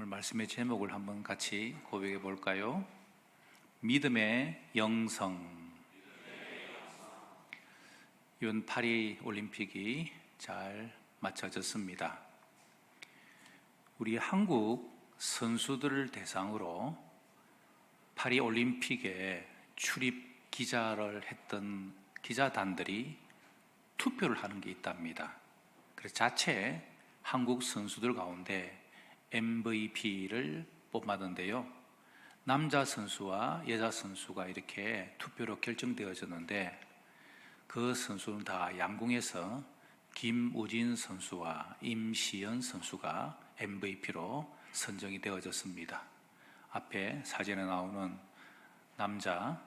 오늘 말씀의 제목을 한번 같이 고백해 볼까요? 믿음의 영성. 이번 파리 올림픽이 잘 마쳐졌습니다. 우리 한국 선수들을 대상으로 파리 올림픽에 출입 기자를 했던 기자단들이 투표를 하는 게 있답니다. 그래서 자체 한국 선수들 가운데 MVP를 뽑았는데요. 남자 선수와 여자 선수가 이렇게 투표로 결정되어졌는데 그 선수는 다 양궁에서 김우진 선수와 임시연 선수가 MVP로 선정이 되어졌습니다. 앞에 사진에 나오는 남자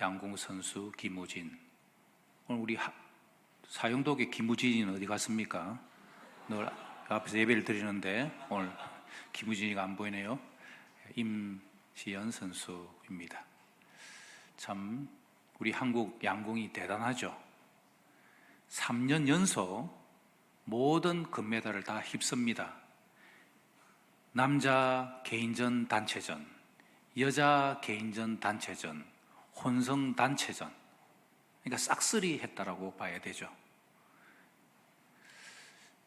양궁 선수 김우진. 오늘 우리 하- 사용독의 김우진이는 어디 갔습니까? 늘 앞에서 예배를 드리는데 오늘 김우진이가 안 보이네요. 임시연 선수입니다. 참 우리 한국 양궁이 대단하죠. 3년 연속 모든 금메달을 다 휩습니다. 남자 개인전 단체전, 여자 개인전 단체전, 혼성 단체전. 그러니까 싹쓸이 했다라고 봐야 되죠.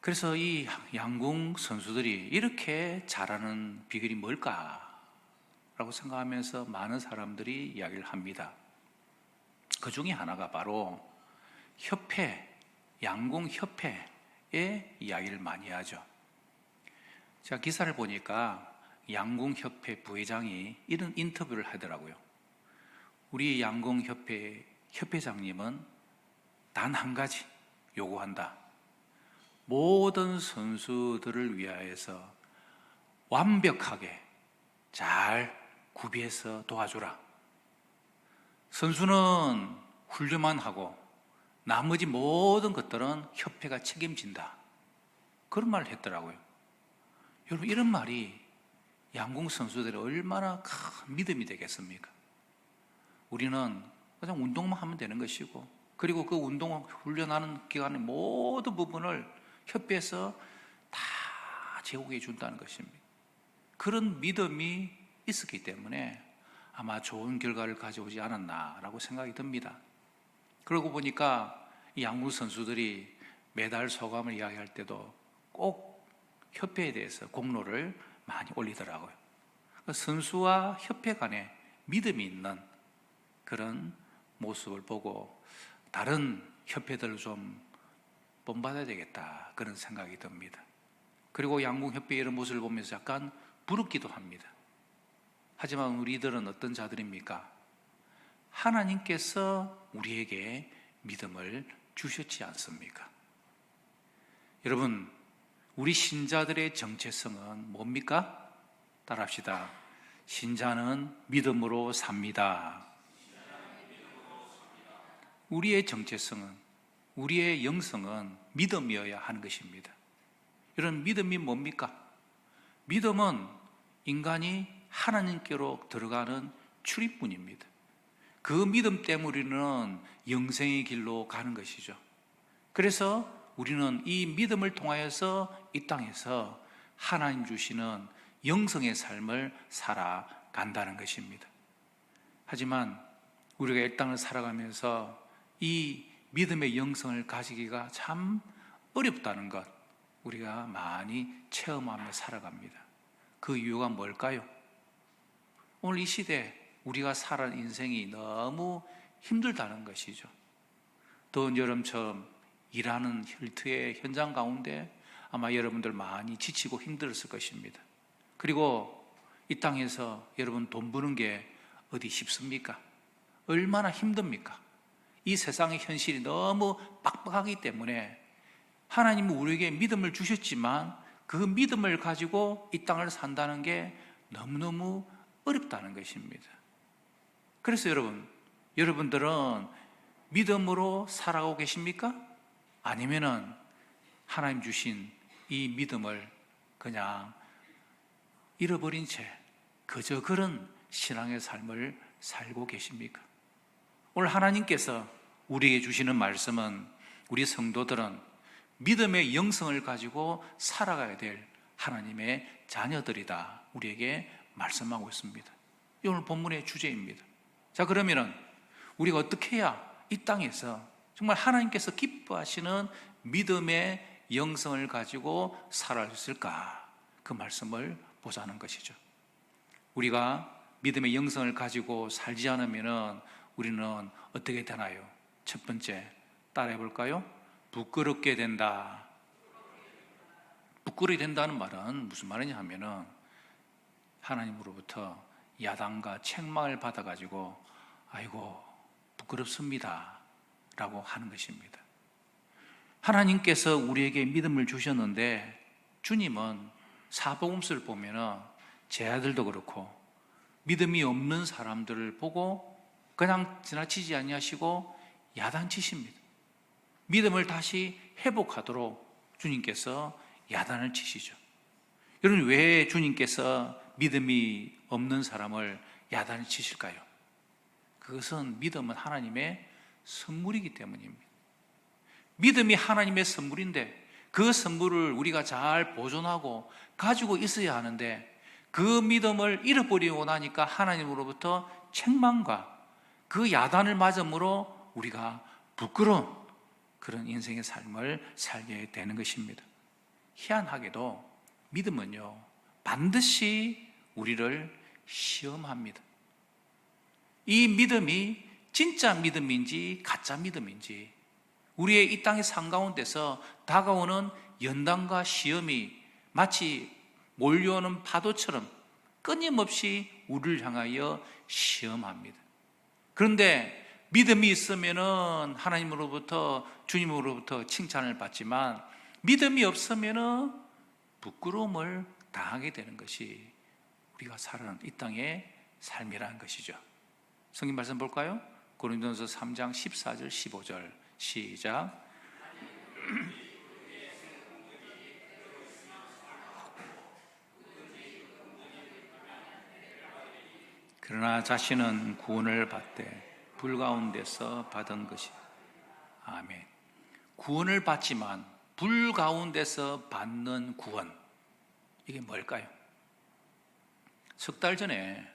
그래서 이 양궁 선수들이 이렇게 잘하는 비결이 뭘까라고 생각하면서 많은 사람들이 이야기를 합니다. 그 중에 하나가 바로 협회, 양궁 협회의 이야기를 많이 하죠. 제가 기사를 보니까 양궁 협회 부회장이 이런 인터뷰를 하더라고요. 우리 양궁 협회 협회장님은 단 한 가지 요구한다. 모든 선수들을 위하여서 완벽하게 잘 구비해서 도와주라. 선수는 훈련만 하고 나머지 모든 것들은 협회가 책임진다. 그런 말을 했더라고요. 여러분, 이런 말이 양궁 선수들이 얼마나 큰 믿음이 되겠습니까? 우리는 그냥 운동만 하면 되는 것이고, 그리고 그 운동 훈련하는 기간의 모든 부분을 협회에서 다 제공해 준다는 것입니다. 그런 믿음이 있었기 때문에 아마 좋은 결과를 가져오지 않았나라고 생각이 듭니다. 그러고 보니까 이 양궁 선수들이 메달 소감을 이야기할 때도 꼭 협회에 대해서 공로를 많이 올리더라고요. 그 선수와 협회 간에 믿음이 있는 그런 모습을 보고 다른 협회들을 좀 본받아야 되겠다 그런 생각이 듭니다. 그리고 양궁협회 이런 모습을 보면서 약간 부럽기도 합니다. 하지만 우리들은 어떤 자들입니까? 하나님께서 우리에게 믿음을 주셨지 않습니까? 여러분, 우리 신자들의 정체성은 뭡니까? 따라합시다. 신자는 믿음으로 삽니다. 우리의 정체성은, 우리의 영성은 믿음이어야 하는 것입니다. 이런 믿음이 뭡니까? 믿음은 인간이 하나님께로 들어가는 출입문입니다. 그 믿음 때문에 우리는 영생의 길로 가는 것이죠. 그래서 우리는 이 믿음을 통하여서 이 땅에서 하나님 주시는 영성의 삶을 살아간다는 것입니다. 하지만 우리가 이 땅을 살아가면서 이 믿음의 영성을 가지기가 참 어렵다는 것 우리가 많이 체험하며 살아갑니다. 그 이유가 뭘까요? 오늘 이 시대 우리가 살아온 인생이 너무 힘들다는 것이죠. 더운 여름처럼 일하는 혈트의 현장 가운데 아마 여러분들 많이 지치고 힘들었을 것입니다. 그리고 이 땅에서 여러분 돈 버는 게 어디 쉽습니까? 얼마나 힘듭니까? 이 세상의 현실이 너무 빡빡하기 때문에 하나님은 우리에게 믿음을 주셨지만 그 믿음을 가지고 이 땅을 산다는 게 너무너무 어렵다는 것입니다. 그래서 여러분, 여러분들은 믿음으로 살아가고 계십니까? 아니면은 하나님 주신 이 믿음을 그냥 잃어버린 채 그저 그런 신앙의 삶을 살고 계십니까? 오늘 하나님께서 우리에게 주시는 말씀은 우리 성도들은 믿음의 영성을 가지고 살아가야 될 하나님의 자녀들이다. 우리에게 말씀하고 있습니다. 이 오늘 본문의 주제입니다. 자, 그러면은 우리가 어떻게 해야 이 땅에서 정말 하나님께서 기뻐하시는 믿음의 영성을 가지고 살아갈 수 있을까? 그 말씀을 보자는 것이죠. 우리가 믿음의 영성을 가지고 살지 않으면은 우리는 어떻게 되나요? 첫 번째, 따라해 볼까요? 부끄럽게 된다. 부끄러이 된다는 말은 무슨 말이냐 하면은 하나님으로부터 야단과 책망을 받아 가지고 아이고 부끄럽습니다 라고 하는 것입니다. 하나님께서 우리에게 믿음을 주셨는데 주님은 사복음서를 보면은 제 아들도 그렇고 믿음이 없는 사람들을 보고 그냥 지나치지 아니하시고 야단치십니다. 믿음을 다시 회복하도록 주님께서 야단을 치시죠. 여러분 왜 주님께서 믿음이 없는 사람을 야단을 치실까요? 그것은 믿음은 하나님의 선물이기 때문입니다. 믿음이 하나님의 선물인데 그 선물을 우리가 잘 보존하고 가지고 있어야 하는데 그 믿음을 잃어버리고 나니까 하나님으로부터 책망과 그 야단을 맞음으로 우리가 부끄러운 그런 인생의 삶을 살게 되는 것입니다. 희한하게도 믿음은요, 반드시 우리를 시험합니다. 이 믿음이 진짜 믿음인지 가짜 믿음인지 우리의 이 땅의 상가운데서 다가오는 연단과 시험이 마치 몰려오는 파도처럼 끊임없이 우리를 향하여 시험합니다. 그런데 믿음이 있으면은 하나님으로부터 주님으로부터 칭찬을 받지만 믿음이 없으면은 부끄러움을 당하게 되는 것이 우리가 사는 이 땅의 삶이라는 것이죠. 성경 말씀 볼까요? 고린도서 3장 14절 15절 시작. 그러나 자신은 구원을 받되 불 가운데서 받은 것이 아멘. 구원을 받지만 불 가운데서 받는 구원 이게 뭘까요? 석 달 전에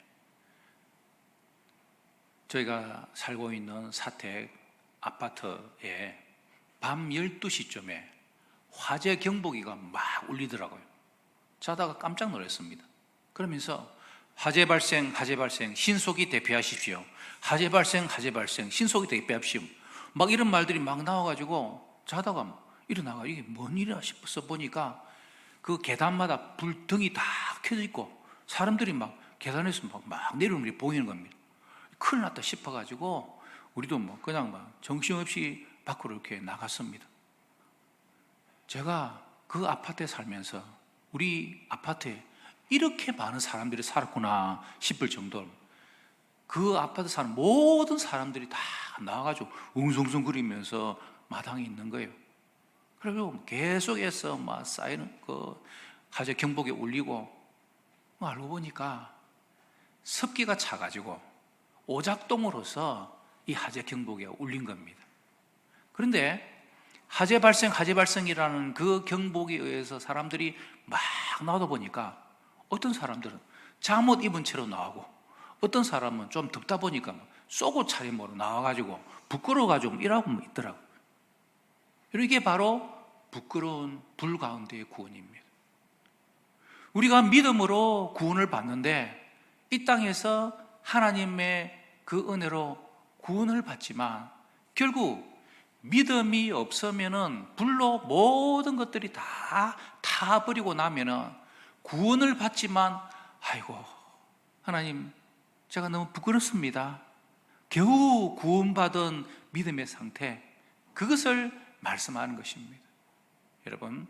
저희가 살고 있는 사택 아파트에 밤 12시쯤에 화재 경보기가 막 울리더라고요. 자다가 깜짝 놀랐습니다. 그러면서 화재 발생, 화재 발생, 신속히 대피하십시오. 화재 발생, 화재 발생, 신속히 대피하십시오. 막 이런 말들이 막 나와가지고 자다가 일어나가 이게 뭔 일이야 싶어서 보니까 그 계단마다 불등이 다 켜져 있고 사람들이 막 계단에서 막, 막 내려오는 게 보이는 겁니다. 큰일 났다 싶어가지고 우리도 뭐 그냥 막 정신없이 밖으로 이렇게 나갔습니다. 제가 그 아파트에 살면서 우리 아파트에 이렇게 많은 사람들이 살았구나 싶을 정도로 그 아파트 사는 모든 사람들이 다 나와가지고 웅성웅성 거리면서 마당에 있는 거예요. 그리고 계속해서 막 쌓이는 그 화재 경보기 울리고 뭐 알고 보니까 습기가 차가지고 오작동으로서 이 화재 경보기가 울린 겁니다. 그런데 화재 발생, 화재 발생이라는 그 경보기에 의해서 사람들이 막 나오다 보니까 어떤 사람들은 잠옷 입은 채로 나오고 어떤 사람은 좀 덥다 보니까 쏘고 차림으로 나와가지고 부끄러워가지고 일하고 있더라고. 이게 바로 부끄러운 불 가운데의 구원입니다. 우리가 믿음으로 구원을 받는데 이 땅에서 하나님의 그 은혜로 구원을 받지만 결국 믿음이 없으면은 불로 모든 것들이 다 타버리고 나면은 구원을 받지만 아이고 하나님 제가 너무 부끄럽습니다. 겨우 구원받은 믿음의 상태 그것을 말씀하는 것입니다. 여러분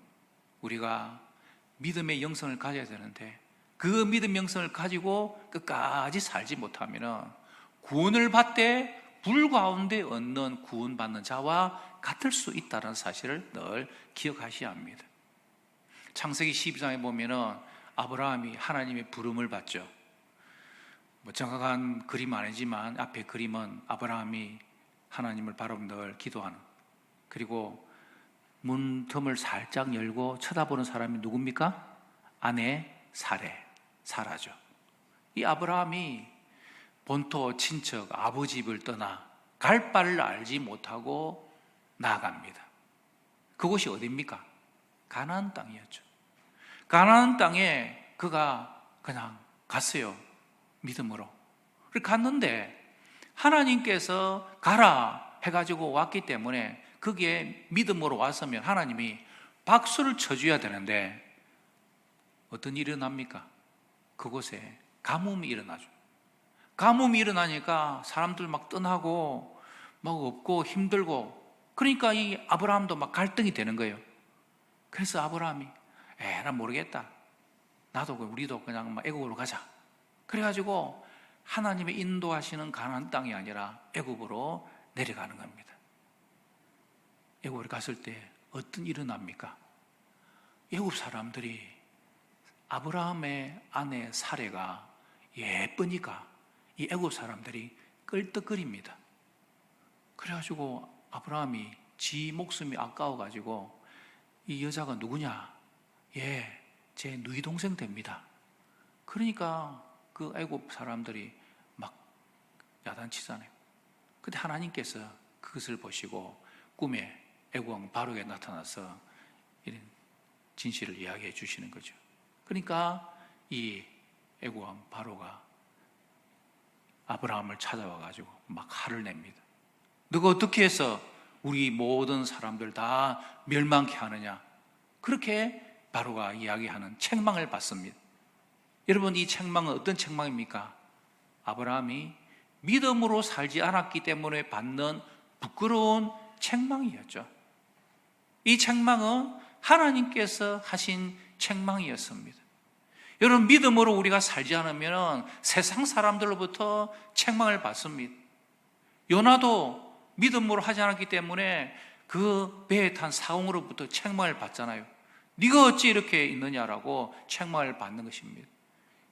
우리가 믿음의 영성을 가져야 되는데 그 믿음 영성을 가지고 끝까지 살지 못하면은 구원을 받되 불 가운데 얻는 구원받는 자와 같을 수 있다는 사실을 늘 기억하셔야 합니다. 창세기 12장에 보면은 아브라함이 하나님의 부름을 받죠. 뭐 정확한 그림 아니지만 앞에 그림은 아브라함이 하나님을 늘 기도하는 그리고 문틈을 살짝 열고 쳐다보는 사람이 누굽니까? 아내 사례, 사라죠. 이 아브라함이 본토 친척 아버지 집을 떠나 갈 바를 알지 못하고 나아갑니다. 그곳이 어디입니까? 가나안 땅이었죠. 가나안 땅에 그가 그냥 갔어요. 믿음으로. 갔는데 하나님께서 가라 해가지고 왔기 때문에 거기에 믿음으로 왔으면 하나님이 박수를 쳐줘야 되는데 어떤 일이 일어납니까? 그곳에 가뭄이 일어나죠. 가뭄이 일어나니까 사람들 막 떠나고 막 없고 힘들고 그러니까 이 아브라함도 막 갈등이 되는 거예요. 그래서 아브라함이 에, 난 모르겠다. 나도 그 우리도 그냥 막 애국으로 가자. 그래가지고 하나님의 인도하시는 가나안 땅이 아니라 애국으로 내려가는 겁니다. 애국으로 갔을 때 어떤 일이 납니까? 애국 사람들이 아브라함의 아내 사례가 예쁘니까 이 애국 사람들이 끌떡거립니다. 그래가지고 아브라함이 지 목숨이 아까워가지고 이 여자가 누구냐? 예, 제 누이 동생 됩니다. 그러니까 그 애국 사람들이 막 야단치잖아요. 근데 하나님께서 그것을 보시고 꿈에 애국왕 바로게 나타나서 이런 진실을 이야기해 주시는 거죠. 그러니까 이 애국왕 바로가 아브라함을 찾아와 가지고 막 화를 냅니다. 너가 어떻게 해서 우리 모든 사람들 다 멸망케 하느냐? 그렇게 바로가 이야기하는 책망을 받습니다. 여러분 이 책망은 어떤 책망입니까? 아브라함이 믿음으로 살지 않았기 때문에 받는 부끄러운 책망이었죠. 이 책망은 하나님께서 하신 책망이었습니다. 여러분 믿음으로 우리가 살지 않으면 세상 사람들로부터 책망을 받습니다. 요나도 믿음으로 하지 않았기 때문에 그 배에 탄 사홍으로부터 책망을 받잖아요. 네가 어찌 이렇게 있느냐라고 책망을 받는 것입니다.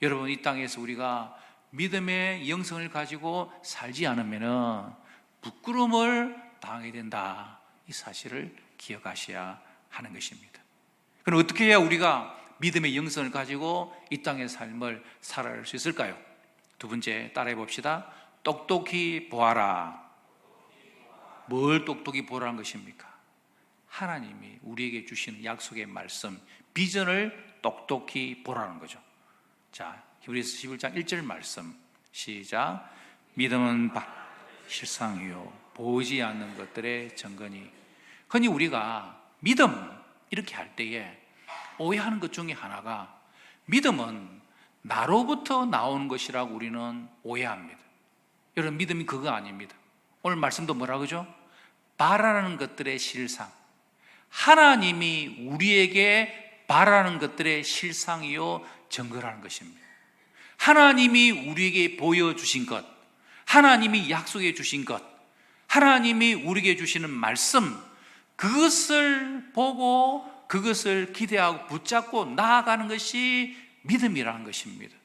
여러분 이 땅에서 우리가 믿음의 영성을 가지고 살지 않으면 부끄러움을 당하게 된다. 이 사실을 기억하셔야 하는 것입니다. 그럼 어떻게 해야 우리가 믿음의 영성을 가지고 이 땅의 삶을 살아갈 수 있을까요? 두 번째 따라해 봅시다. 똑똑히 보아라. 뭘 똑똑히 보라는 것입니까? 하나님이 우리에게 주시는 약속의 말씀, 비전을 똑똑히 보라는 거죠. 자, 히브리서 11장 1절 말씀 시작. 믿음은 바, 실상이요 보이지 않는 것들의 증거니. 흔히 우리가 믿음 이렇게 할 때에 오해하는 것 중에 하나가 믿음은 나로부터 나온 것이라고 우리는 오해합니다. 여러분 믿음이 그거 아닙니다. 오늘 말씀도 뭐라 그러죠? 바라는 것들의 실상. 하나님이 우리에게 바라는 것들의 실상이요 증거라는 것입니다. 하나님이 우리에게 보여주신 것, 하나님이 약속해 주신 것, 하나님이 우리에게 주시는 말씀, 그것을 보고 그것을 기대하고 붙잡고 나아가는 것이 믿음이라는 것입니다.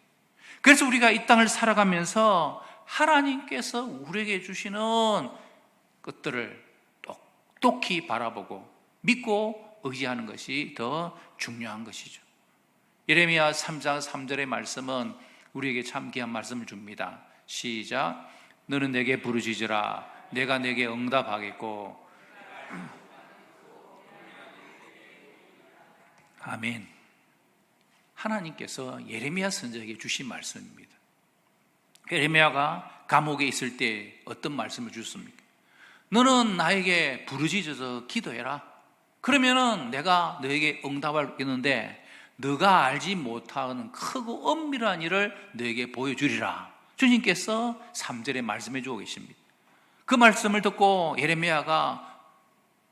그래서 우리가 이 땅을 살아가면서 하나님께서 우리에게 주시는 것들을 똑똑히 바라보고 믿고 의지하는 것이 더 중요한 것이죠. 예레미야 3장 3절의 말씀은 우리에게 참 귀한 말씀을 줍니다. 시작. 너는 내게 부르짖으라. 내가 내게 응답하겠고. 아멘. 하나님께서 예레미야 선자에게 주신 말씀입니다. 예레미야가 감옥에 있을 때 어떤 말씀을 주셨습니까? 너는 나에게 부르짖어서 기도해라. 그러면은 내가 너에게 응답하겠는데 너가 알지 못하는 크고 엄밀한 일을 너에게 보여주리라. 주님께서 3절에 말씀해 주고 계십니다. 그 말씀을 듣고 예레미야가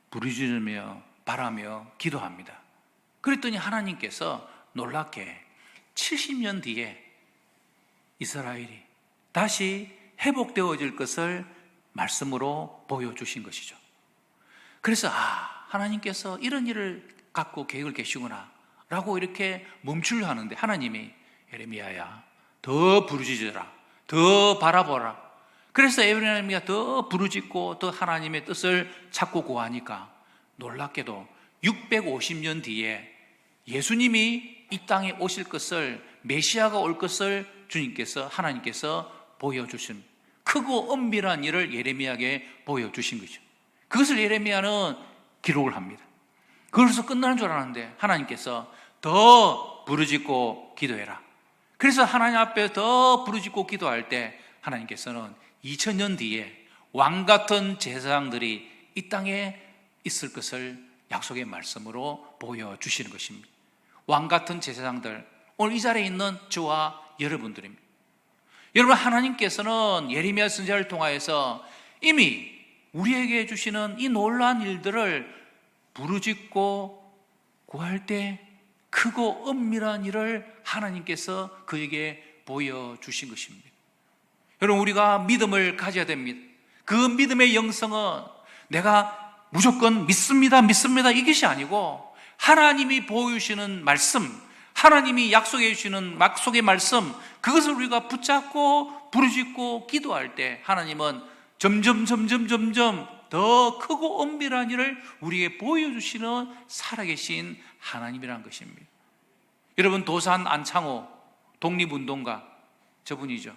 부르짖으며 바라며 기도합니다. 그랬더니 하나님께서 놀랍게 70년 뒤에 이스라엘이 다시 회복되어질 것을 말씀으로 보여주신 것이죠. 그래서 아 하나님께서 이런 일을 갖고 계획을 계시구나 라고 이렇게 멈추려 하는데 하나님이 에레미야야 더 부르짖어라 더 바라보라 그래서 에레미야가 더 부르짖고 더 하나님의 뜻을 찾고 구하니까 놀랍게도 650년 뒤에 예수님이 이 땅에 오실 것을 메시아가 올 것을 주님께서 하나님께서 보여주신 크고 엄밀한 일을 예레미야에게 보여주신 거죠. 그것을 예레미야는 기록을 합니다. 그래서 끝나는 줄 알았는데 하나님께서 더 부르짖고 기도해라. 그래서 하나님 앞에 더 부르짖고 기도할 때 하나님께서는 2000년 뒤에 왕 같은 제사장들이 이 땅에 있을 것을 약속의 말씀으로 보여주시는 것입니다. 왕 같은 제사장들, 오늘 이 자리에 있는 저와 여러분들입니다. 여러분 하나님께서는 예레미야 선지자를 통하여서 이미 우리에게 주시는 이 놀라운 일들을 부르짖고 구할 때 크고 엄밀한 일을 하나님께서 그에게 보여 주신 것입니다. 여러분 우리가 믿음을 가져야 됩니다. 그 믿음의 영성은 내가 무조건 믿습니다, 믿습니다 이것이 아니고 하나님이 보여주시는 말씀, 하나님이 약속해 주시는 약속의 말씀, 그것을 우리가 붙잡고 부르짖고 기도할 때 하나님은 점점 점점 점점 더 크고 엄밀한 일을 우리에게 보여주시는 살아계신 하나님이란 것입니다. 여러분 도산 안창호 독립운동가 저분이죠.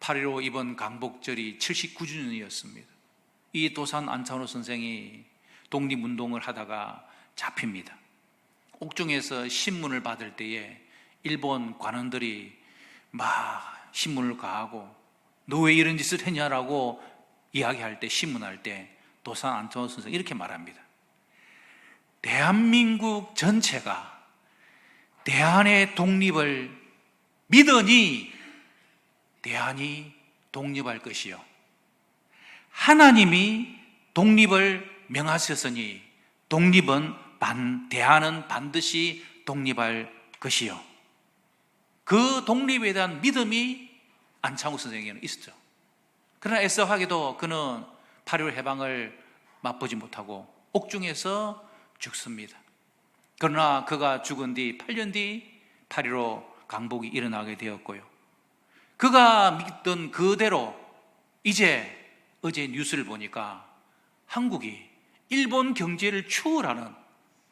8.15 이번 강복절이 79주년이었습니다. 이 도산 안창호 선생이 독립운동을 하다가 잡힙니다. 옥중에서 신문을 받을 때에 일본 관원들이 막 신문을 가하고 너 왜 이런 짓을 했냐라고 이야기할 때 신문할 때 도산 안창호 선생 이렇게 말합니다. 대한민국 전체가 대한의 독립을 믿으니 대한이 독립할 것이요. 하나님이 독립을 명하셨으니 독립은 반, 대한은 반드시 독립할 것이요. 그 독립에 대한 믿음이 안창호 선생에게는 있었죠. 그러나 애써하게도 그는 8.15 해방을 맛보지 못하고 옥중에서 죽습니다. 그러나 그가 죽은 뒤 8년 뒤 8.15 강복이 일어나게 되었고요. 그가 믿던 그대로 이제 어제 뉴스를 보니까 한국이 일본 경제를 추월하는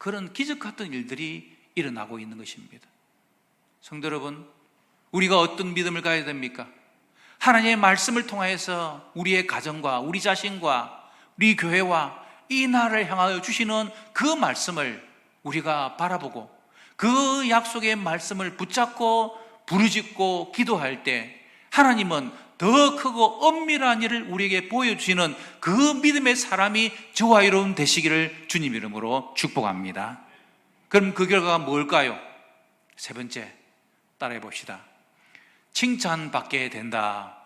그런 기적 같은 일들이 일어나고 있는 것입니다. 성도 여러분, 우리가 어떤 믿음을 가야 됩니까? 하나님의 말씀을 통하여서 우리의 가정과 우리 자신과 우리 교회와 이 나라를 향하여 주시는 그 말씀을 우리가 바라보고 그 약속의 말씀을 붙잡고 부르짖고 기도할 때 하나님은 더 크고 엄밀한 일을 우리에게 보여주시는 그 믿음의 사람이 저와 여러분 되시기를 주님 이름으로 축복합니다. 그럼 그 결과가 뭘까요? 세 번째, 따라해 봅시다. 칭찬받게 된다.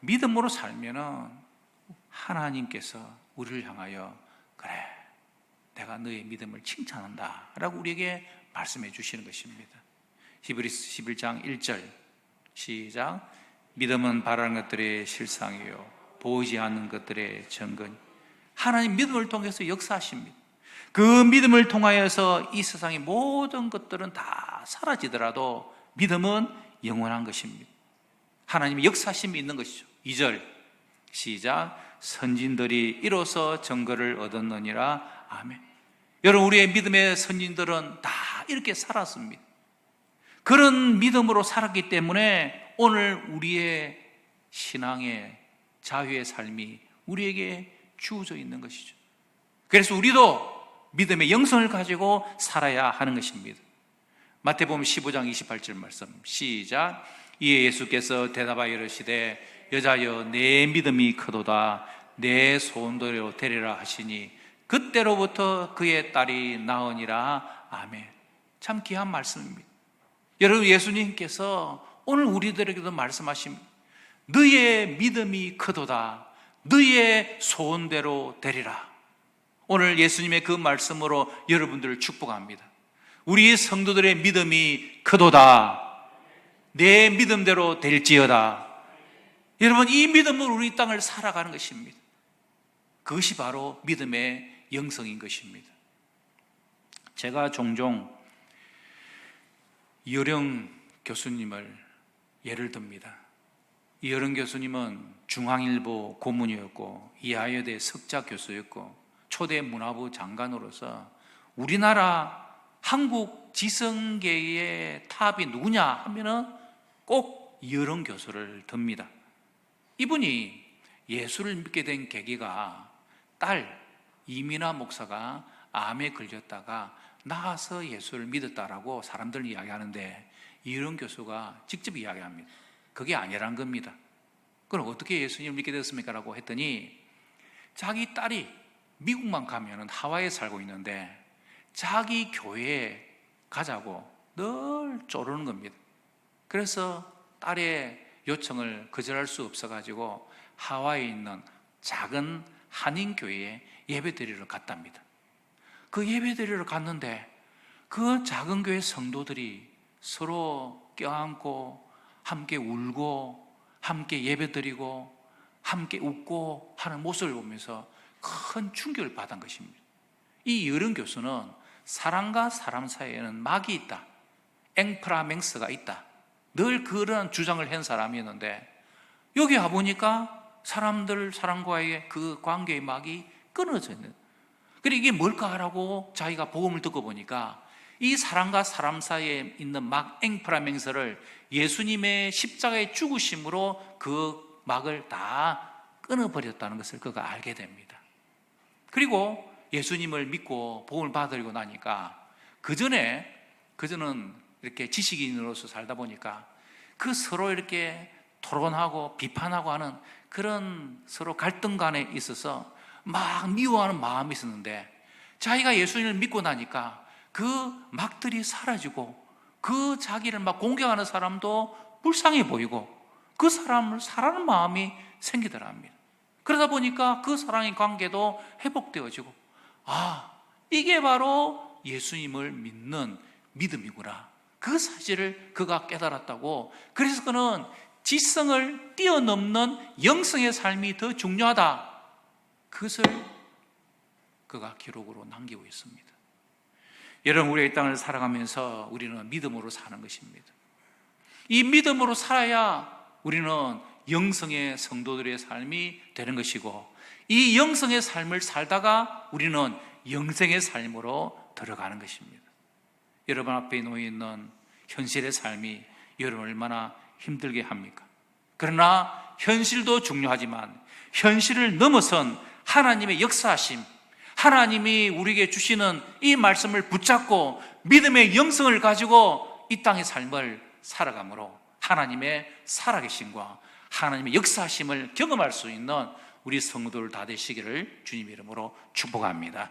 믿음으로 살면은 하나님께서 우리를 향하여 그래, 내가 너의 믿음을 칭찬한다. 라고 우리에게 말씀해 주시는 것입니다. 히브리스 11장 1절 시작 믿음은 바라는 것들의 실상이요 보이지 않는 것들의 증거니 하나님 믿음을 통해서 역사하십니다. 그 믿음을 통하여서 이 세상의 모든 것들은 다 사라지더라도 믿음은 영원한 것입니다. 하나님의 역사심이 있는 것이죠. 2절 시작 선진들이 이로써 증거를 얻었느니라 아멘. 여러분 우리의 믿음의 선진들은 다 이렇게 살았습니다. 그런 믿음으로 살았기 때문에 오늘 우리의 신앙의 자유의 삶이 우리에게 주어져 있는 것이죠. 그래서 우리도 믿음의 영성을 가지고 살아야 하는 것입니다. 마태복음 15장 28절 말씀 시작. 이에 예수께서 대답하여 이르시되 여자여 내 믿음이 크도다. 내 소원대로 되리라 하시니 그때로부터 그의 딸이 나으니라. 아멘. 참 귀한 말씀입니다 여러분 예수님께서 오늘 우리들에게도 말씀하십니다 너의 믿음이 크도다. 너의 소원대로 되리라. 오늘 예수님의 그 말씀으로 여러분들을 축복합니다. 우리 성도들의 믿음이 크도다. 내 믿음대로 될지어다. 여러분 이 믿음으로 우리 땅을 살아가는 것입니다. 그것이 바로 믿음의 영성인 것입니다. 제가 종종 이어령 교수님을 예를 듭니다. 이어령 교수님은 중앙일보 고문이었고 이하여대 석자 교수였고 초대 문화부 장관으로서 우리나라 한국 지성계의 탑이 누구냐 하면은 꼭 이어령 교수를 듭니다. 이분이 예수를 믿게 된 계기가 딸 이민아 목사가 암에 걸렸다가 나아서 예수를 믿었다라고 사람들은 이야기하는데 이런 교수가 직접 이야기합니다. 그게 아니란 겁니다. 그럼 어떻게 예수님을 믿게 됐습니까? 라고 했더니 자기 딸이 미국만 가면은 하와이에 살고 있는데 자기 교회에 가자고 늘 쪼르는 겁니다. 그래서 딸의 요청을 거절할 수 없어가지고 하와이에 있는 작은 한인교회에 예배 드리러 갔답니다. 그 예배 드리러 갔는데 그 작은 교회 성도들이 서로 껴안고 함께 울고 함께 예배 드리고 함께 웃고 하는 모습을 보면서 큰 충격을 받은 것입니다. 이 여름 교수는 사람과 사람 사이에는 막이 있다. 앵프라맹스가 있다. 늘 그런 주장을 한 사람이었는데 여기 와보니까 사람들, 사람과의 그 관계의 막이 끊어져 있는. 그리고 이게 뭘까라고 자기가 복음을 듣고 보니까 이 사람과 사람 사이에 있는 막 앵프라맹스를 예수님의 십자가의 죽으심으로 그 막을 다 끊어버렸다는 것을 그가 알게 됩니다. 그리고 예수님을 믿고 복음을 받으려고 나니까 그 전에 그전은 이렇게 지식인으로서 살다 보니까 그 서로 이렇게 토론하고 비판하고 하는 그런 서로 갈등 간에 있어서 막 미워하는 마음이 있었는데 자기가 예수님을 믿고 나니까 그 막들이 사라지고 그 자기를 막 공격하는 사람도 불쌍해 보이고 그 사람을 사랑하는 마음이 생기더라 합니다. 그러다 보니까 그 사랑의 관계도 회복되어지고 아, 이게 바로 예수님을 믿는 믿음이구나. 그 사실을 그가 깨달았다고. 그래서 그는 지성을 뛰어넘는 영성의 삶이 더 중요하다. 그것을 그가 기록으로 남기고 있습니다. 여러분, 우리의 땅을 살아가면서 우리는 믿음으로 사는 것입니다. 이 믿음으로 살아야 우리는 영성의 성도들의 삶이 되는 것이고, 이 영성의 삶을 살다가 우리는 영생의 삶으로 들어가는 것입니다. 여러분 앞에 놓여 있는 현실의 삶이 여러분 얼마나 힘들게 합니까? 그러나 현실도 중요하지만 현실을 넘어선 하나님의 역사하심, 하나님이 우리에게 주시는 이 말씀을 붙잡고 믿음의 영성을 가지고 이 땅의 삶을 살아감으로 하나님의 살아계심과 하나님의 역사하심을 경험할 수 있는 우리 성도들 다 되시기를 주님 이름으로 축복합니다.